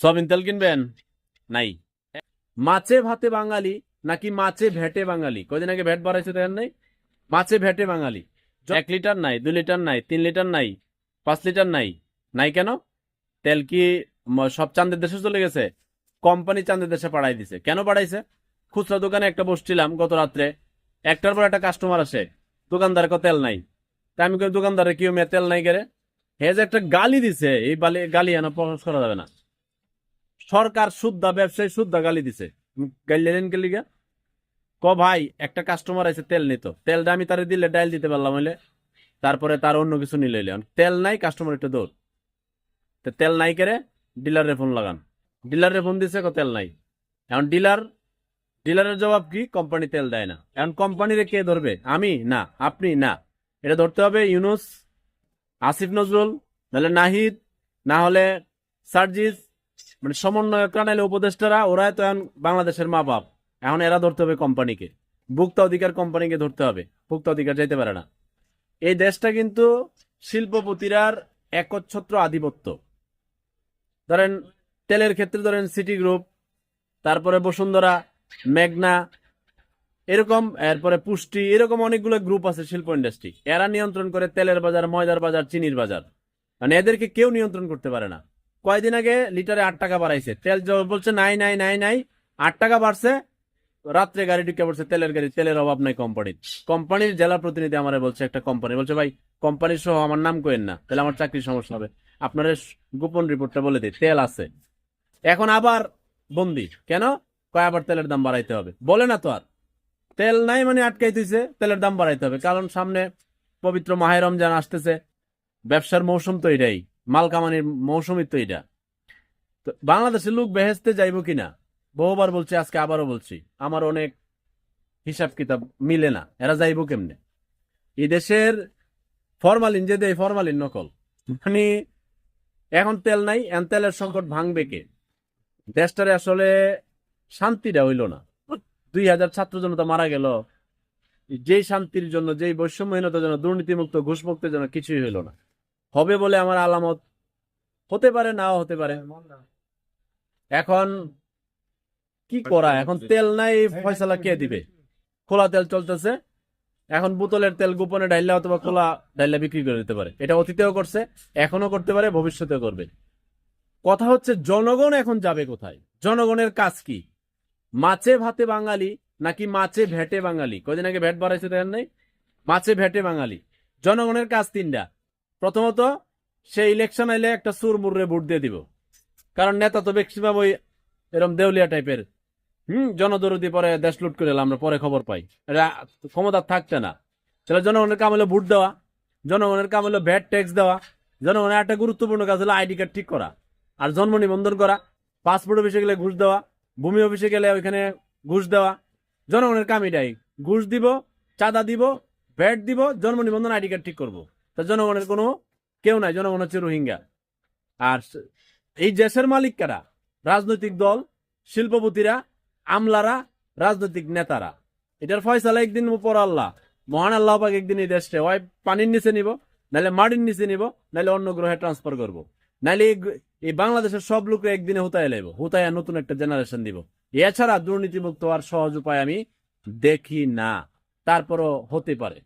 Soybean তেল কিনবেন? নাই। মাছে ভাতে বাঙালি নাকি মাছে ভেটে বাঙালি? কদিন আগে ভ্যাট বাড়াইছে দেখেন নাই? মাছে ভেটে বাঙালি। এক লিটার নাই দুই লিটার নাই তিন লিটার নাই পাঁচ লিটার নাই। নাই কেন? তেল কি সব চাঁদের দেশে চলে গেছে? কোম্পানি চাঁদের দেশে পাড়াই দিছে। কেন পাঠাইছে খুচরা দোকানে একটা বসছিলাম গত রাত্রে। একটার পর একটা কাস্টমার আসে। দোকানদার কো তেল নাই। তাই আমি কই দোকানদারে কি মেয়ে তেল নাই করে হে যে একটা গালি দিছে এই বালি গালি এনে প্রকাশ করা যাবে না। সরকার শুদ্ধা ব্যবসায়ী শুদ্ধা গালি দিছে। গাইলেন কে লিগা? ক ভাই, একটা কাস্টমার আছে তেল নিত। তেলটা আমি তারে দিলে ডাইল দিতে পারলাম হইলে। তারপরে তার অন্য কিছু নিলে। তেল নাই কাস্টমার একটু দৌড়। তো তেল নাই করে ডিলারে ফোন লাগান। ডিলারে ফোন দিছে কো তেল নাই। এখন ডিলার, ডিলারের জবাব কি? কোম্পানি তেল দেয় না। এখন কোম্পানিরে কে ধরবে? আমি? না। আপনি? না। এটা ধরতে হবে ইউনুস, আসিফ নজরুল, নাহলে নাহিদ, না হলে সার্জিস মানে সমন্বয়করা নাহলে উপদেষ্টারা, ওরাই তো এখন বাংলাদেশের মা বাপ। এখন এরা ধরতে হবে কোম্পানিকে ভুক্ত অধিকার কোম্পানিকে ধরতে হবে। ভুক্ত অধিকার যাইতে পারে না। এই দেশটা কিন্তু শিল্পপতিরার একচ্ছত্র আধিপত্য। ধরেন তেলের ক্ষেত্রে ধরেন সিটি গ্রুপ তারপরে বসুন্ধরা, মেঘনা, এরকম, এরপরে পুষ্টি, এরকম অনেকগুলো গ্রুপ আছে শিল্প ইন্ডাস্ট্রি এরা নিয়ন্ত্রণ করে তেলের বাজার, ময়দার বাজার, চিনির বাজার। মানে এদেরকে কেউ নিয়ন্ত্রণ করতে পারে না। কয়দিন আগে লিটারে আট টাকা বাড়াইছে? তেল বলছে, নাই নাই নাই নাই। আট টাকা বাড়ছে, রাত্রে গাড়ি ঢুকে পড়ছে, তেলের গাড়ি, তেলের অভাব নাই কোম্পানির। কোম্পানির জেলা প্রতিনিধি আমার বলছে একটা কোম্পানি, বলছে, ভাই, কোম্পানি সহ আমার নাম করেন না, তাহলে আমার চাকরির সমস্যা হবে। আপনার গোপন রিপোর্টটা বলে দিই, তেল আছে। এখন আবার বন্দি। কেন? কয়, আবার তেলের দাম বাড়াইতে হবে। বলে না তো আর। তেল নাই মানে আটকাইতেছে, তেলের দাম বাড়াইতে হবে। কারণ সামনে পবিত্র মাহে রমজান আসতেছে, ব্যবসার মৌসুম তো এটাই। মাল কামানির তো এটা। তো বাংলাদেশের লোক বেহেস্তে যাইব কিনা? বহুবার বলছি, আজকে আবারও বলছি, আমার অনেক হিসাব কিতাব মিলে না, এরা যাইব কেমনে? এই দেশের ফরমালিন, যে দেয় ফরমালিন নকল মানে এখন তেল নাই এন তেলের সংকট ভাঙবে কে? দেশটারে আসলে শান্তিটা হইল না। দুই হাজার ছাত্র জনতা মারা গেল, যেই শান্তির জন্য, যেই বৈষম্যহীনতার জন্য, দুর্নীতিমুক্ত, ঘুষমুক্তের জন্য কিছুই হইল না। হবে বলে আমার আলামত। হতে পারে, নাও হতে পারে। এখন কি করা? এখন তেল নাই, ফয়সালা কে দিবে? খোলা তেল চলতেছে। এখন বোতলের তেল গোপনে ডাইলা অথবা খোলা ডাইলা বিক্রি করে দিতে পারে। এটা অতীতেও করছে এখনও করতে পারে, ভবিষ্যতেও করবে। কথা হচ্ছে, জনগণ এখন যাবে কোথায়? জনগণের কাজ কি? মাছে ভাতে বাঙালি নাকি মাছে ভেটে বাঙালি? কদিন আগে ভ্যাট বাড়াইছে দেখেন নাই মাছে ভেটে বাঙালি। জনগণের কাজ তিনটা। প্রথমত সে ইলেকশন আইলে একটা সুর মুর্রে ভোট দিয়ে দিব। কারণ নেতা তো ম্যাক্সিমাম ওই এরকম দেউলিয়া টাইপের হুম, জনদরদি পরে দেশ লুট করে আমরা পরে খবর পাই। ক্ষমতা থাকছে না। তাহলে জনগণের কাম হলো ভোট দেওয়া, জনগণের কাম হলো ভ্যাট ট্যাক্স দেওয়া, জনগণের একটা গুরুত্বপূর্ণ কাজ হলো আইডি কার্ড ঠিক করা, আর জন্ম নিবন্ধন করা পাসপোর্ট অফিসে গেলে ঘুষ দেওয়া, ভূমি অফিসে গেলে ওইখানে ঘুষ দেওয়া। জনগণের কাম এটাই, ঘুষ দিব, চাঁদা দিব ভ্যাট দিব, জন্ম নিবন্ধন, আইডি কার্ড ঠিক করব। তা জনগণের কোনো কেউ নাই, জনগণ হচ্ছে রোহিঙ্গা। আর এই দেশের মালিক কারা? রাজনৈতিক দল, শিল্পপতিরা, আমলারা, রাজনৈতিক নেতারা। এটার ফয়সালা একদিন পর আল্লাহ। মহান আল্লাহ পাক একদিন এই দেশটা হয় পানির নিচে নিব নাহলে মাটির নিচে নিব নাহলে অন্য গ্রহে ট্রান্সফার করব। নাহলে এই বাংলাদেশের সব লোককে একদিনে হুতায় লাইব, হুতায় নতুন একটা জেনারেশন দিব। এছাড়া দুর্নীতিমুক্ত আর সহজ উপায় আমি দেখি না, তারপরও হতে পারে।